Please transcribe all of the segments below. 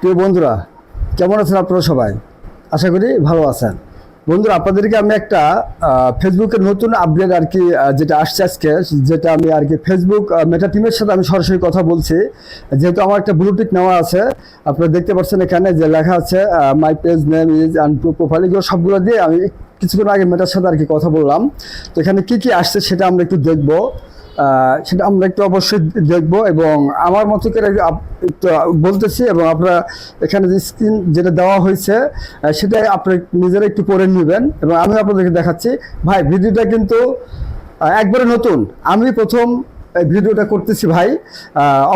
প্রিয় বন্ধুরা, কেমন আছেন আপনারা সবাই? আশা করি ভালো আছেন। বন্ধুরা, আপনাদেরকে আমি একটা ফেসবুকের নতুন আপডেট আর কি যেটা আসছে আজকে, যেটা আমি আর কি ফেসবুক মেটা টিমের সাথে আমি সরাসরি কথা বলছি। যেহেতু আমার একটা ব্লুটিক নেওয়া আছে, আপনারা দেখতে পাচ্ছেন এখানে যে লেখা আছে my page name is and profile এগুলো সবগুলো দিয়ে আমি কিছুক্ষণ আগে মেটার সাথে আর কি কথা বললাম। তো এখানে কি কি আসছে সেটা আমরা একটু দেখব। সেটা আমরা একটু অবশ্যই দেখব এবং আমার মতো করে একটু বলতেছি এবং আপনারা এখানে যে স্ক্রিন যেটা দেওয়া হয়েছে আহ, সেটা আপনারা নিজেরা একটু পড়ে নেবেন এবং আমি আপনাদেরকে দেখাচ্ছি। ভাই ভিডিওটা কিন্তু একবারে নতুন। আমি প্রথম ভিডিওটা করতেছি ভাই।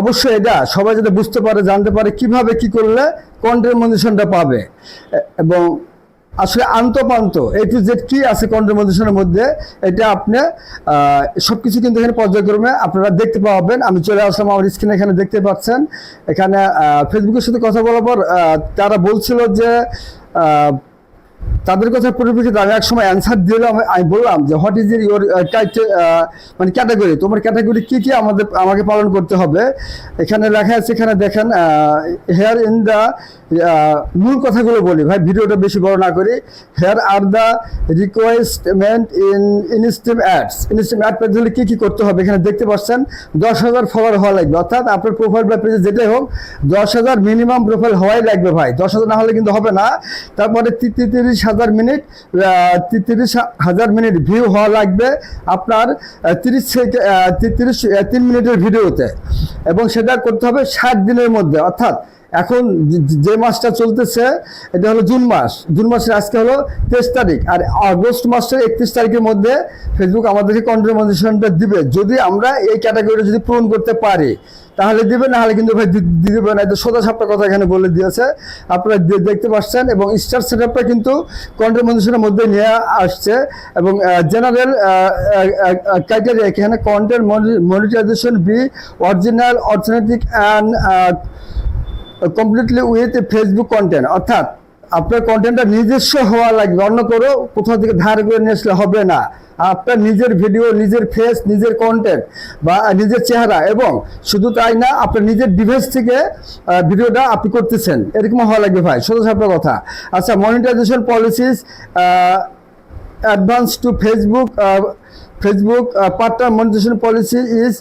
অবশ্যই এটা সবাই যাতে বুঝতে পারে জানতে পারে কীভাবে কি করলে মনিশনটা পাবে। এবং আসলে আন্তপান্ত এ টু জেড কি আছে কন্ট্রিবিউশনের মধ্যে, এটা আপনি সব কিছু কিন্তু এখানে পর্যায়ক্রমে আপনারা দেখতে পাবেন। আমি চলে আসলাম আমার স্ক্রিনে এখানে দেখতে পাচ্ছেন। এখানে ফেসবুকের সাথে কথা বলার পর তারা বলছিল যে তাদের কথা পরিপ্রেক্ষিতে আমি এক সময় অ্যান্সার দিলাম, আমি বললাম যে হোয়াট ইজ ইউর মানে ক্যাটাগরি তোমার ক্যাটাগরি কি কি আমাদের, আমাকে পালন করতে হবে? এখানে লেখা আছে, এখানে দেখেন হেয়ার ইন দ্য মূল কথাগুলো বলি। ভাই, ভিডিওটা বেশি বড় না করি। Here are the requirement in instream ads instream ad page হলে কী কী করতে হবে? এখানে দেখতে পাচ্ছেন, দশ হাজার ফলোয়ার হওয়া লাগবে। অর্থাৎ আপনার প্রোফাইল বা পেজে যেটাই হোক, দশ হাজার মিনিমাম প্রোফাইল হওয়াই লাগবে ভাই। দশ হাজার না হলে কিন্তু হবে না। তারপরে তি- তি- তিরিশ হাজার মিনিট তিরিশ হাজার মিনিট ভিউ হওয়া লাগবে আপনার তিরিশ থেকে তিরিশ তিন মিনিটের ভিডিওতে এবং সেটা করতে হবে ষাট দিনের মধ্যে। অর্থাৎ এখন যে- মাসটা চলতেছে, এটা হলো জুন মাস। জুন মাসের আজকে হলো তেইশ তারিখ। আর আগস্ট মাসের একত্রিশ তারিখের মধ্যে ফেসবুক আমাদেরকে কন্টেন্ট মনিটরেশনটা দিবে। যদি আমরা এই ক্যাটাগরিটা যদি পূরণ করতে পারি, তাহলে দিবে, না হলে কিন্তু ভাই দিবে না। এটা সোজা সাপটা কথা এখানে বলে দিয়েছে। আপনারা দেখতে পাচ্ছেন এবং স্টার সেট আপটা কিন্তু কন্টেন্ট মনিটরেশনের মধ্যে নিয়ে আসছে এবং জেনারেল ক্রাইটেরিয়া এখানে কন্টেন্ট মনিটাইজেশন বি অরিজিনাল অর্থনৈতিক and completely with Facebook content অর্থাৎ আপনার কন্টেন্টটা নিজস্ব হওয়া লাগবে, অন্য কোনো কোথাও থেকে ধার করে নিয়ে আসলে হবে না। আপনার নিজের ভিডিও নিজের ফেস নিজের কন্টেন্ট বা নিজের চেহারা এবং শুধু তাই না, আপনার নিজের ডিভাইস থেকে ভিডিওটা আপনি করতেছেন। এরকম হওয়া লাগবে ভাই, সোজা সাপটা কথা। আচ্ছা monetization policies advance to Facebook Facebook partner monetization policy is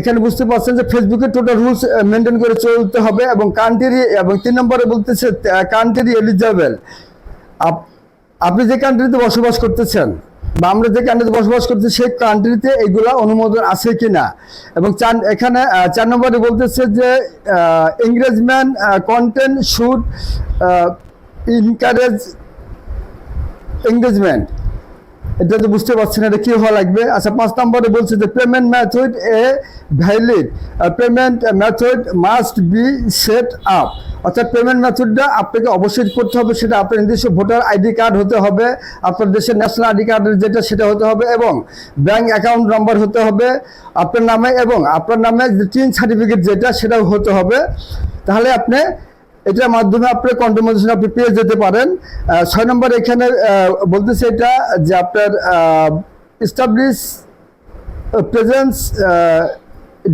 এখানে বুঝতে পারছেন যে ফেসবুকের টোটাল রুলস মেনটেন করে চলতে হবে এবং কান্ট্রি এবং তিন নম্বরে বলতেছে কান্ট্রি এলিজেবল আপনি যে কান্ট্রিতে বসবাস করতেছেন, বা আমরা যে কান্ট্রিতে বসবাস করতেছি, সেই কান্ট্রিতে এগুলো অনুমোদন আছে কি না এবং চার, এখানে চার নম্বরে বলতেছে যে engagement content should encourage engagement এটা তো বুঝতে পারছেন এটা কি হওয়া লাগবে? আচ্ছা পাঁচ নম্বরে বলছে যে payment method a valid payment method must be set up অর্থাৎ পেমেন্ট মেথডটা আপনাকে অবশ্যই করতে হবে, সেটা আপনার নিজস্ব ভোটার আইডি কার্ড হতে হবে, আপনার দেশের ন্যাশনাল আইডি কার্ডের যেটা, সেটা হতে হবে, এবং ব্যাংক অ্যাকাউন্ট নাম্বার হতে হবে আপনার নামে, এবং আপনার নামে যে টিন সার্টিফিকেট যেটা, সেটাও হতে হবে। তাহলে আপনি এটার মাধ্যমে আপনি কন্ট্রোমাইজেশন আপনি পেয়ে যেতে পারেন। ছয় নম্বর এখানে বলতেছে এটা যে আপনার establish presence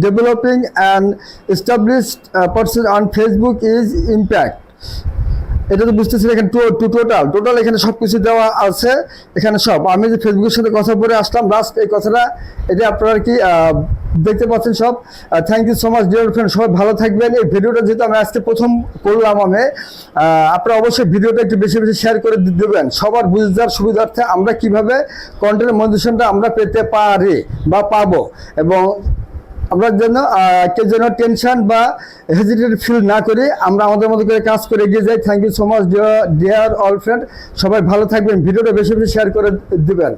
developing and established person on Facebook is impact এটা তো বুঝতেছি এখানে টু টোটাল। টোটাল এখানে সব কিছু দেওয়া আছে, এখানে সব। আমি যে ফেসবুকের সাথে কথা বলে আসলাম লাস্ট এই কথাটা, এটা আপনারা কি দেখতে পাচ্ছেন সব? Thank you so much dear friend সবাই ভালো থাকবেন। এই ভিডিওটা যেহেতু আমি আজকে প্রথম করলাম আমি আপনারা অবশ্যই ভিডিওটা একটু বেশি বেশি শেয়ার করে দেবেন। সবার বুঝার সুবিধার্থে আমরা কীভাবে কন্টেন্ট মডিশনটা আমরা পেতে পারি বা পাবো এবং আমরা যেন কে যেন টেনশন বা হেজিটেড ফিল না করি আমরা আমাদের মতো করে কাজ করে এগিয়ে যাই। Thank you so much dear dear all friend সবাই ভালো থাকবেন। ভিডিওটা বেশি বেশি শেয়ার করে দিবেন।